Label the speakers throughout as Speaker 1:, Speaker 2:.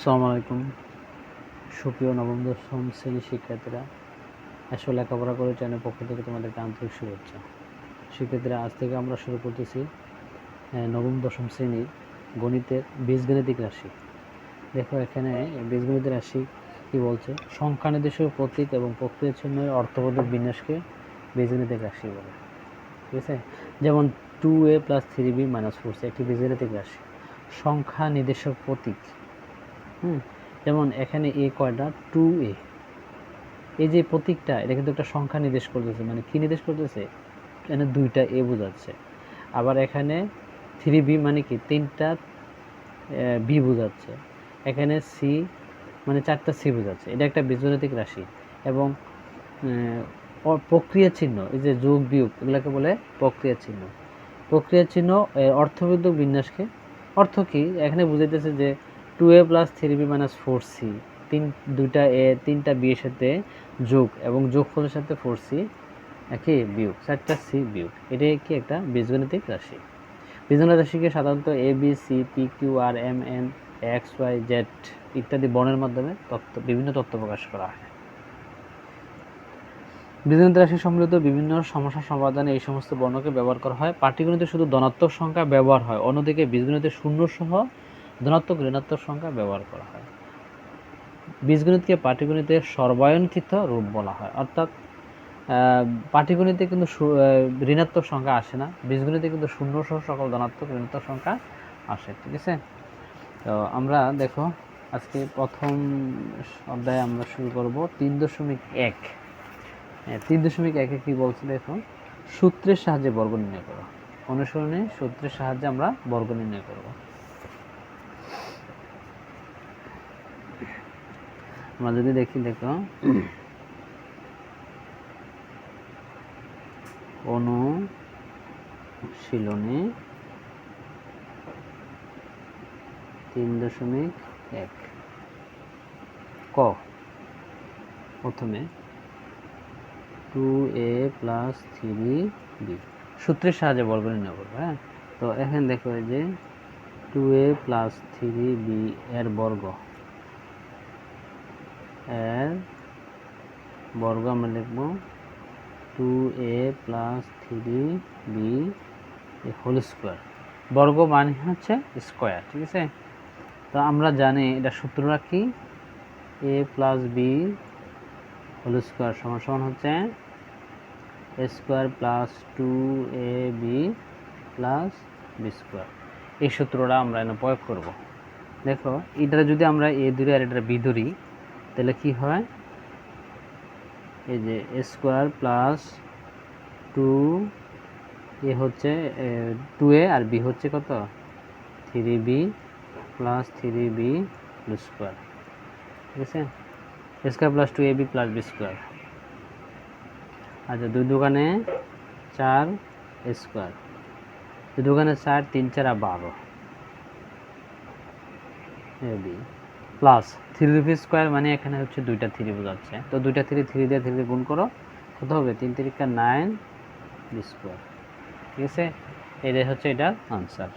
Speaker 1: আসসালামু আলাইকুম। সুপ্রিয় নবম, দশম শ্রেণির শিক্ষার্থীরা আসলে লেখাপড়া করে চ্যানেল পক্ষ থেকে তোমাদেরকে আন্তরিক শুভেচ্ছা। শিক্ষার্থীরা, আজ থেকে আমরা শুরু করতেছি নবম, দশম শ্রেণির গণিতের বীজগণিতিক রাশি। দেখো এখানে এই বীজগণিতের রাশি কি বলছে? সংখ্যা নির্দেশক প্রতীক এবং প্রক্রিয়া চিহ্নের অর্থবোধক বিন্যাসকে বীজগণিতিক রাশি বলে। ঠিক আছে? যেমন two A plus three B minus four একটি বীজগণিতিক রাশি। সংখ্যা নির্দেশক প্রতীক। হুম? যেমন এখানে এ কয়টা? টু এ এই যে প্রতীকটা, এটা কিন্তু একটা সংখ্যা নির্দেশ করতেছে। মানে কি নির্দেশ করতেছে? এখানে দুইটা এ বোঝাচ্ছে। আবার এখানে থ্রি বি মানে কি? তিনটা বি বোঝাচ্ছে। এখানে সি মানে চারটা সি বোঝাচ্ছে। এটা একটা বীজগণিতিক রাশি। এবং প্রক্রিয়া চিহ্ন, এই যে যোগ বিয়োগ, এগুলোকে বলে প্রক্রিয়া চিহ্ন। প্রক্রিয়া চিহ্ন অর্থবোধক বিন্যাসকে অর্থ কি? এখানে বুঝাইতেছে যে two A plus three B minus four C তিন, দুইটা এ তিনটা বি এর সাথে যোগ এবং যোগফলের সাথে ফোর সি কি বিয়োগ, চারটা সি বিয়োগ। এটাই কি একটা বীজগণিতিক রাশি? বীজগণিত রাশিকে সাধারণত A B C P Q R M N X Y Z ইত্যাদি বর্ণের মাধ্যমে তথ্য বিভিন্ন তথ্য প্রকাশ করা হয়। বীজগণিত রাশি সম্মিলিত বিভিন্ন সমস্যা সমাধানে এই সমস্ত বর্ণকে ব্যবহার করা হয়। পাটিগণিতে শুধু ধনাত্মক সংখ্যা ব্যবহার হয়, অন্যদিকে বীজগণিতে শূন্য সহ ধনাত্মক ঋণাত্মক সংখ্যা ব্যবহার করা হয়। বীজগণিতকে পাটিগণিতের সর্বায়নকৃত রূপ বলা হয়। অর্থাৎ পাটিগণিতে কিন্তু ঋণাত্মক সংখ্যা আসে না, বীজগণিতে কিন্তু শূন্য সহ সকল ধনাত্মক ঋণাত্মক সংখ্যা আসে, ঠিক আছে? তো আমরা দেখো, আজকে প্রথম অধ্যায়ে আমরা শুরু করব তিন দশমিক এক। তিন দশমিক একে কি বলছে দেখো? সূত্রের সাহায্যে বর্গ নির্ণয় করো। অনুসরণে সূত্রের সাহায্যে আমরা বর্গ নির্ণয় করব। আমরা যদি দেখি, দেখো। অনুশীলনে তিন দশমিক এক। ক। প্রথমে two A plus three B সূত্রের সাহায্যে বর্গ নির্ণয় করব হ্যাঁ? তো এখানে দেখো যে two A plus three B এর বর্গ। এর বর্গ আমরা লিখব two A plus three B whole square বর্গ মানে হচ্ছে স্কোয়ার ঠিক আছে? তো আমরা জানি এটা সূত্রটা কি? A plus B whole square সমান সমান হচ্ছে square plus two A B plus B square. এই সূত্রটা আমরা এখানে প্রয়োগ করব। দেখো এটা যদি আমরা এ ধরি আর এটা বি ধরি তাহলে কি হয়? এই যে স্কোয়ার প্লাস টু এ হচ্ছে টু এ আর বি হচ্ছে কত? Three B plus three B square. ঠিক আছে? Square plus two A B plus B square. আচ্ছা দুই দোকানে চার স্কোয়ার দুই দোকানে চার, তিন, চার বারো। প্লাস থ্রি রুপি স্কোয়ার মানে এখানে হচ্ছে দুইটা থ্রি বোঝাচ্ছে। তো দুইটা থ্রি থ্রি দিয়ে থ্রি গুণ করো, কত হবে? তিন তিরিকা নাইন স্কোয়ার ঠিক আছে? এটাই হচ্ছে এটার আনসার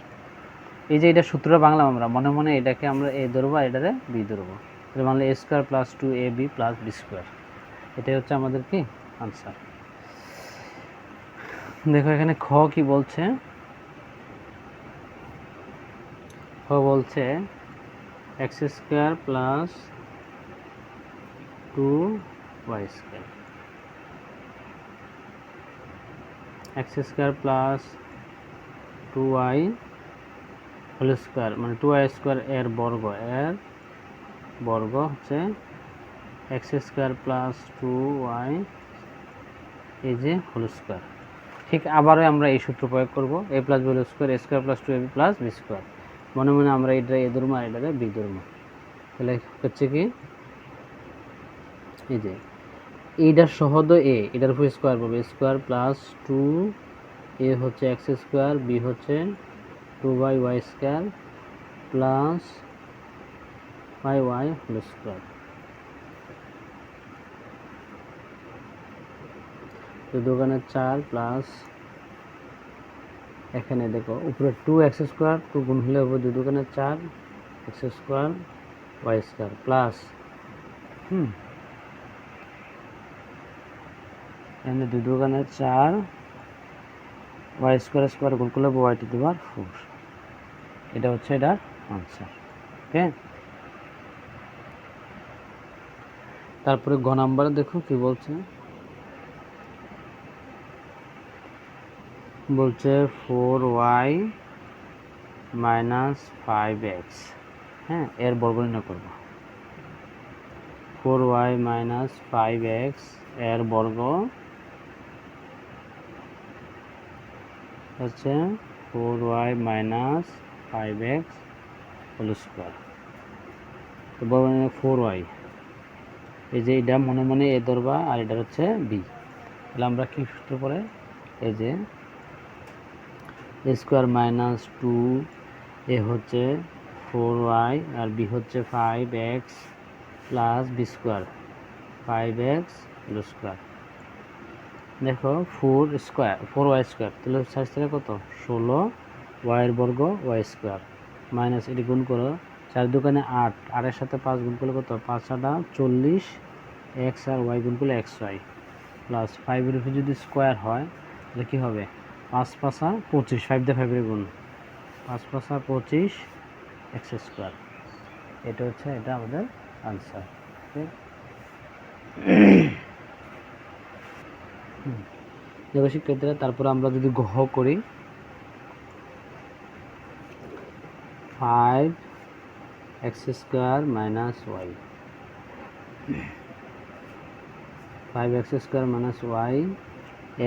Speaker 1: এই যে এটা সূত্র বাংলাম আমরা, মনে মনে এটাকে আমরা এ ধরবো আর এটারে বি ধরবো। Bangla A square plus two A B plus B square এটাই হচ্ছে আমাদের কি আনসার দেখো, এখানে খ কি বলছে? খ বলছে X square plus two Y square X square plus two Y whole square মানে টু ওয়াই স্কোয়ার এর বর্গ এর বর্গ হচ্ছে X square plus two Y এই যে হোল স্কোয়ার ঠিক আবারও আমরা এই সূত্র প্রয়োগ করব A plus B whole square A square plus two A plus B square মনে মনে আমরা এটা এ ধরবো আর এটাকে বি ধরবো তাহলে হচ্ছে কি? এই যে, এইটার সহদ এ এটার উপর স্কোয়ার পাবো স্কোয়ার প্লাস টু এ হচ্ছে এক্স স্কোয়ার বি হচ্ছে two by Y square plus five Y whole square তো দোকানের চার প্লাস এখানে দেখো, উপরে টু এক্স স্কোয়ার টু গুণ হলে হবে দুই দোকানের চার X square Y square plus hmm. এখানে দুই দোকানে চার ওয়াই স্কোয়ার স্কোয়ার গুণ করলে ওয়াই টু দেওয়ার ফোর এটা হচ্ছে এটার আনসার ওকে তারপরে গ নাম্বারে দেখো কি বলছে? বলছে four Y minus five X. হ্যাঁ এর বর্গ নির্ণয় করব। Four Y minus five X, এর বর্গ হচ্ছে four Y minus five X whole square. তো বর্গ ফোর ওয়াই। এই যে এটা মনে মনে এ ধরবা আর এটা হচ্ছে বি। তাহলে আমরা কি সূত্র পরে এই যে স্কোয়ার মাইনাস টু, এ হচ্ছে ফোর ওয়াই, আর বি হচ্ছে five X plus B square, five X whole square. দেখো, four square, four Y square, তাহলে সাইজ থেকে কত? ষোলো ওয়াইয়ের বর্গ ওয়াই স্কোয়ার, মাইনাস এটি গুণ করো, চার দোকানে আট, আটের সাথে পাঁচ গুণ করলে কত? পাঁচ আটা চল্লিশ, এক্স আর ওয়াই গুণ করলে এক্স ওয়াই, প্লাস ফাইভের উপরে যদি স্কোয়ার হয়, তাহলে কী হবে? পাঁচ পাঁচা পঁচিশ ফাইভ দিয়ে ফাইভের গুণ। পাঁচ পাঁচা পঁচিশ এক্স স্কোয়ার এটা হচ্ছে, এটা আমাদের আনসার দেখো শিক্ষার্থীরা, তারপরে আমরা যদি গহ করি five X square minus Y five X square minus Y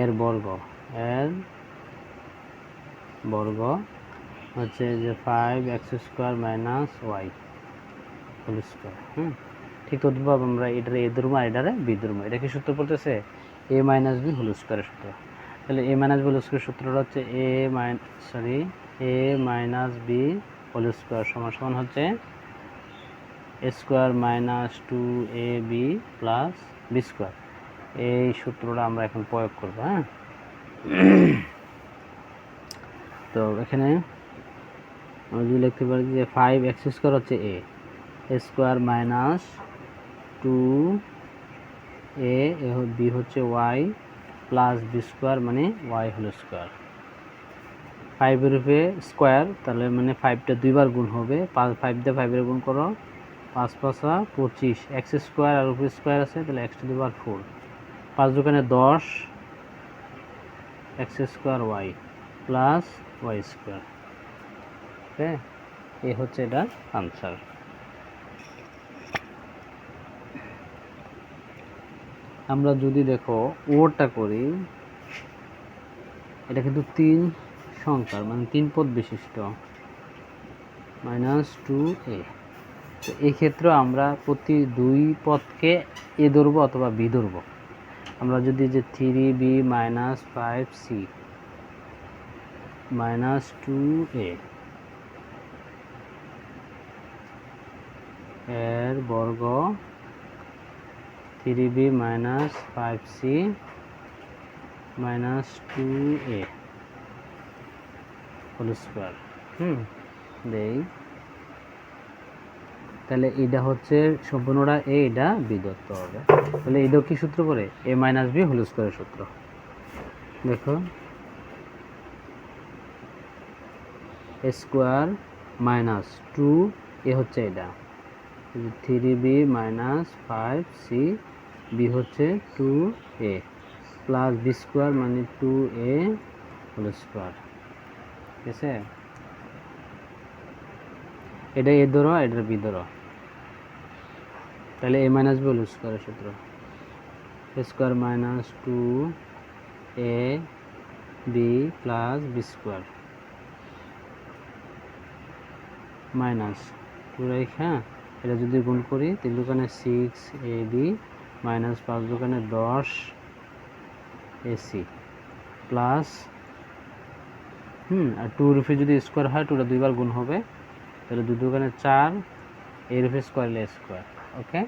Speaker 1: এর বর্গ, এর বর্গ হচ্ছে যে five X square minus Y whole square hmm? ঠিক তদ্ভাবে আমরা এটার এ ধরবো আর এটারে বি ধরবো এটা কি সূত্র পড়তেছে? এ মাইনাস বি হোল স্কোয়ারের সূত্র। তাহলে A minus B whole square সূত্রটা হচ্ছে A mine sorry A minus B whole square সমান সমান হচ্ছে A square minus two A B plus B square এই সূত্রটা আমরা এখন প্রয়োগ করব হ্যাঁ? তো এখানে আমরা যদি লিখতে পারি যে ফাইভ এক্স স্কোয়ার হচ্ছে A square minus two A B হচ্ছে ওয়াই প্লাস বি স্কোয়ার মানে ওয়াই হল স্কোয়ার ফাইভের উপরে স্কোয়ার তাহলে মানে ফাইভটা দুইবার গুণ হবে। পাঁচ ফাইভ দিয়ে ফাইভের গুণ করো। পাঁচ পাঁচা পঁচিশ। এক্স স্কোয়ার আর উপরে স্কোয়ার আছে, তাহলে X to the power four পাঁচ দোকানে দশ X square Y plus Y square okay এই হচ্ছে এটা আনসার আমরা যদি দেখো, ওটা করি, এটা কিন্তু তিন সংখ্যার মানে তিন পদ বিশিষ্ট মাইনাস টু এ তো এই ক্ষেত্রে আমরা প্রতি দুই পদকে এ ধরবো অথবা বি ধরবো। আমরা যদি যে three B minus five C minus two A. এর বর্গ three B minus five C minus two A, whole square. Hmm, দেই। তাহলে এটা হচ্ছে সম্পূর্ণটা এ এটা বি ধরতে হবে। তাহলে এটা কি সূত্র করে এ মাইনাস বি হোল স্কোয়ারের সূত্র। দেখো A square minus two, A হচ্ছে এটা। Three B minus five C, B হচ্ছে two A, plus B square মানে টু এ হোল স্কোয়ার। ঠিক আছে এটা এ ধরো এটা বি ধরো। তাহলে এ মাইনাস বি হোল স্কোয়ারের সূত্র। Square minus two A B plus B square. Minus two রেখা, এটা যদি গুণ করি, তিন দোকানে সিক্স এ বি মাইনাস পাঁচ দোকানে দশ এসি প্লাস হুম, আর টু রুপি যদি স্কোয়ার হয় টুটা দুইবার গুণ হবে, তাহলে দুই দোকানে চার এ রুপি স্কোয়ার এলে স্কোয়ার ওকে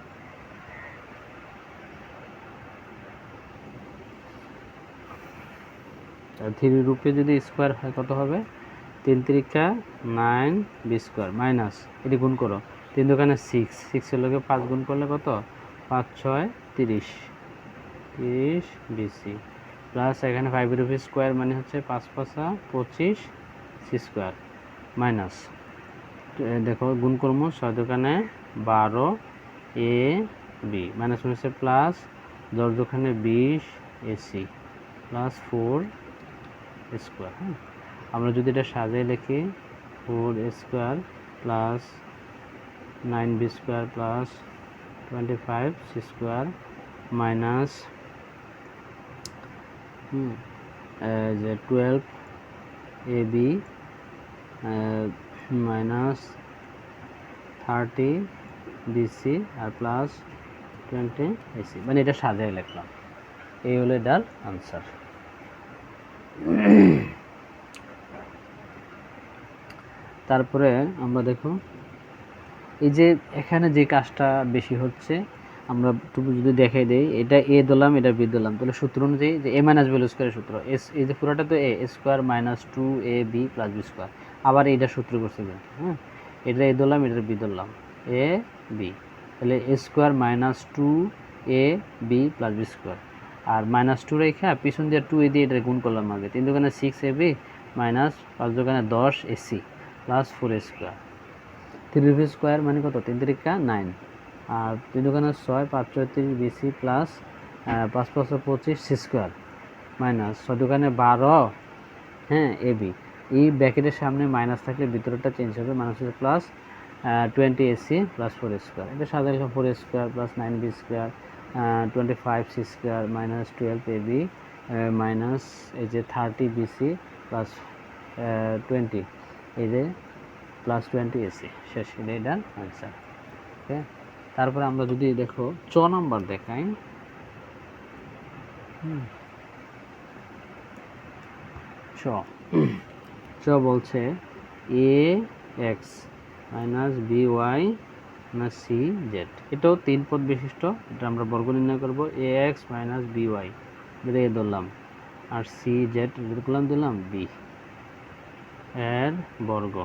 Speaker 1: থ্রি রুপে যদি স্কোয়ার হয়, কত হবে? তিন তিরিকা নাইন, বি স্কোয়ার, মাইনাস, এটি গুণ করো। তিন দোকানে সিক্স সিক্সের লোকে পাঁচ গুণ করলে কত? পাঁচ, ছয়, তিরিশ। তিরিশ বিসি প্লাস এখানে ফাইভ রুপি স্কোয়ার মানে হচ্ছে পাঁচ পাঁচা পঁচিশ, সি স্কোয়ার, মাইনাস। দেখো, গুণ করব, ছয় দোকানে বারো, এ, বি। মাইনাস হচ্ছে প্লাস দশ দোকানে বিশ এসি প্লাস ফোর স্কোয়ার হ্যাঁ? আমরা যদি এটা সাজিয়ে লিখি four square plus nine B square plus twenty five C square minus যে twelve A B minus thirty BC R plus twenty AC মানে এটা সাজায় লিখলাম। এই হলো এটার আনসার তারপরে আমরা দেখো, এই যে এখানে যে কাজটা বেশি হচ্ছে, আমরা টুকু যদি দেখাই দেই, এটা এ দিলাম, এটা বি দিলাম। তাহলে সূত্র অনুযায়ী যে এ মাইনাস বি স্কোয়ারের সূত্র, এস, এই যে পুরোটা তো A square minus two A B plus B square আবার এইটা সূত্র করছে হ্যাঁ? এটা এ দিলাম, এটা বি দিলাম, এ বি তাহলে a square minus two a b plus b square R minus two রেখা পিছন দিয়ে টু এ দিয়ে এটা গুণ করলাম আগে। তিন দোকানে সিক্স এ বি মাইনাস পাঁচ দোকানে দশ a c plus four square. Three b square মানে কত? তিন তিরিকা নাইন আর তিন দোকানে ছয়, পাঁচ ছয়ত্রিশ বিসি প্লাস পাঁচ পাঁচশো পঁচিশ সি স্কোয়ার। মাইনাস ছয় দোকানে বারো হ্যাঁ এ বি এই ব্যাকেটের সামনে মাইনাস থাকলে ভিতরটা চেঞ্জ হবে, মাইনাস হচ্ছে plus twenty a c plus four square এটা সাধারণত four square plus nine b square twenty five c square minus twelve a b minus এই যে থার্টি বিসি প্লাস টোয়েন্টি এই যে প্লাস টোয়েন্টি এসি শেষ এটা এটার আনসার ওকে তারপরে আমরা যদি দেখো, চ নাম্বার দেখাই। চ। চ বলছে a x minus b y minus c z এটাও তিন পদ বিশিষ্ট, এটা আমরা বর্গ নির্ণয় করব। A x minus b y এটা এ ধরলাম। আর সি জেড করলাম দিলাম বি এর বর্গ।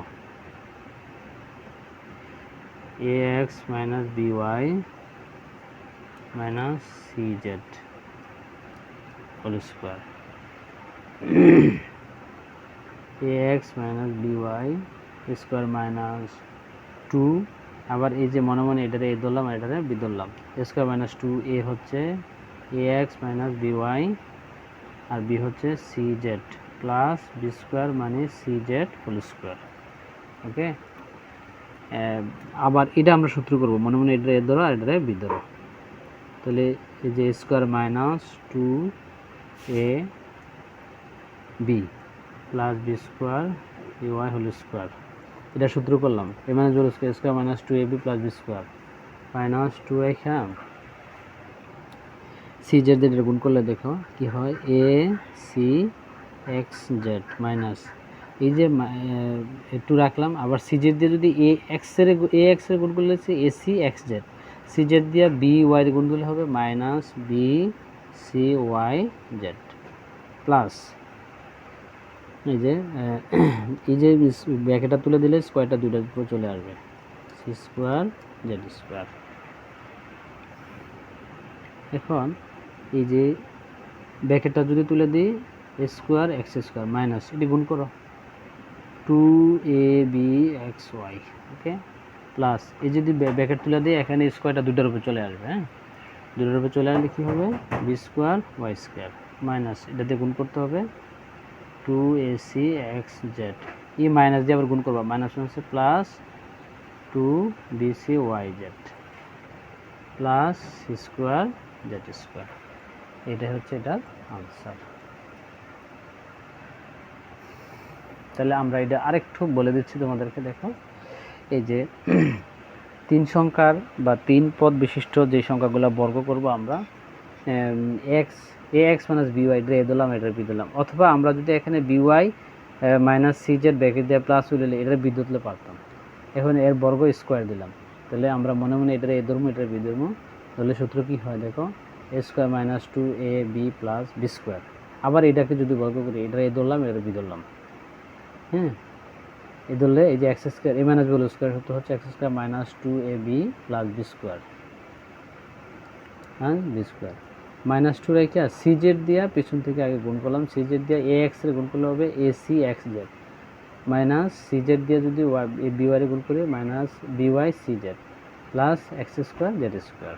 Speaker 1: A x minus b y minus c z whole square a x minus b y square minus two আবার এই যে মনে মনে এটাতে এ ধরলাম এটাতে বি ধরলাম। স্কোয়ার মাইনাস টু এ হচ্ছে a x minus b y R B হচ্ছে c z plus b square মানে c z whole square okay আবার এটা আমরা সূত্র করব। মনে মনে এটা এ ধরো আর এটা বি ধরো। তাহলে এই যে square minus two a b plus b square b y whole square এটা সূত্র করলাম। A minus whole square square minus two a b plus b square minus two a খ্যাম c z z গুণ করলে দেখো কি হয়? A c x z minus এই যে একটু রাখলাম। আবার সি জেড দিয়ে যদি এ এক্সের এ এক্সের গুণ করলে হচ্ছে a c x z c z দিয়ে বি ওয়াই গুণ করলে হবে minus b c y z plus এই যে এই যে ব্যাকেটটা তুলে দিলে স্কোয়ারটা দুইটার উপর চলে আসবে। সি স্কোয়ার জেড স্কোয়ার এখন এই যে ব্যাকেটটা যদি তুলে দিই স্কোয়ার এক্স স্কোয়ার মাইনাস, এটি গুণ করো। Two a b x y okay plus এই যদি ব্যাকেট তুলে দিই, এখানে স্কোয়ারটা দুটার উপর চলে আসবে হ্যাঁ? দুটার উপর চলে আসলে কী হবে? B square y square minus, এটাতে গুণ করতে হবে two a c x z E minus দিয়ে আবার গুণ করব, মাইনাস হচ্ছে plus two b c y z plus square z square. এটা হচ্ছে এটার আনসার তাহলে আমরা এটা আরেকটু বলে দিচ্ছি তোমাদেরকে, দেখো। এই যে তিন সংখ্যার বা তিন পদ বিশিষ্ট যে সংখ্যাগুলো বর্গ করব আমরা x a x minus b y এটা এ দিলাম, এটা বি দিলাম। অথবা আমরা যদি এখানে b y minus c z bracket দিয়ে প্লাস উঠলে এটার বিদ্যুৎ দিলে পারতাম। এখন এর বর্গ স্কোয়ার দিলাম। তাহলে আমরা মনে মনে এটা এ ধর্ম এটা বি ধর্ম তাহলে সূত্র কী হয় দেখো a square minus two a b plus b square আবার এটাকে যদি বর্গ করি এটা এ ধরলাম এটা বি ধরলাম। হ্যাঁ এই ধরলে এই যে x square a minus b whole square সূত্র হচ্ছে x square minus two a b plus b square হ্যাঁ বি স্কোয়ার মাইনাস টু রেখে সি জেড দিয়া পিছন থেকে আগে গুণ করলাম সি জেড দিয়া এ এক্সের গুণ করলে হবে a c x z minus c z দিয়ে যদি বি ওয়াই গুণ করি minus b y c z plus x square z square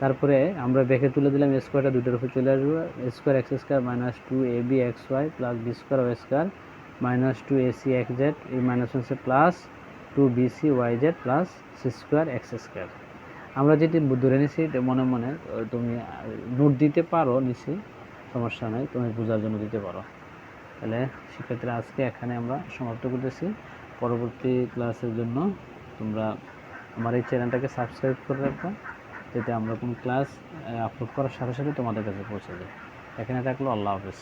Speaker 1: তারপরে আমরা দেখে তুলে দিলাম স্কোয়ারটা দুটোর উপর চলে আসব square x square minus two a b x y plus b square y square minus two a c x z এই মাইনাস হচ্ছে plus two b c y z plus c square x square আমরা যেটি ধরে নিছি মনে মনে তুমি note দিতে পারো নিচে সমস্যা নাই, তুমি বোঝার জন্য দিতে পারো। তাহলে সেক্ষেত্রে আজকে এখানে আমরা সমাপ্ত করতেছি। পরবর্তী ক্লাসের জন্য তোমরা আমার এই চ্যানেলটাকে সাবস্ক্রাইব করে রাখবে যাতে আমরা কোনো ক্লাস আপলোড করার সাথে সাথে তোমাদের কাছে পৌঁছে যায় এখানে থাকল আল্লাহ হাফেজ।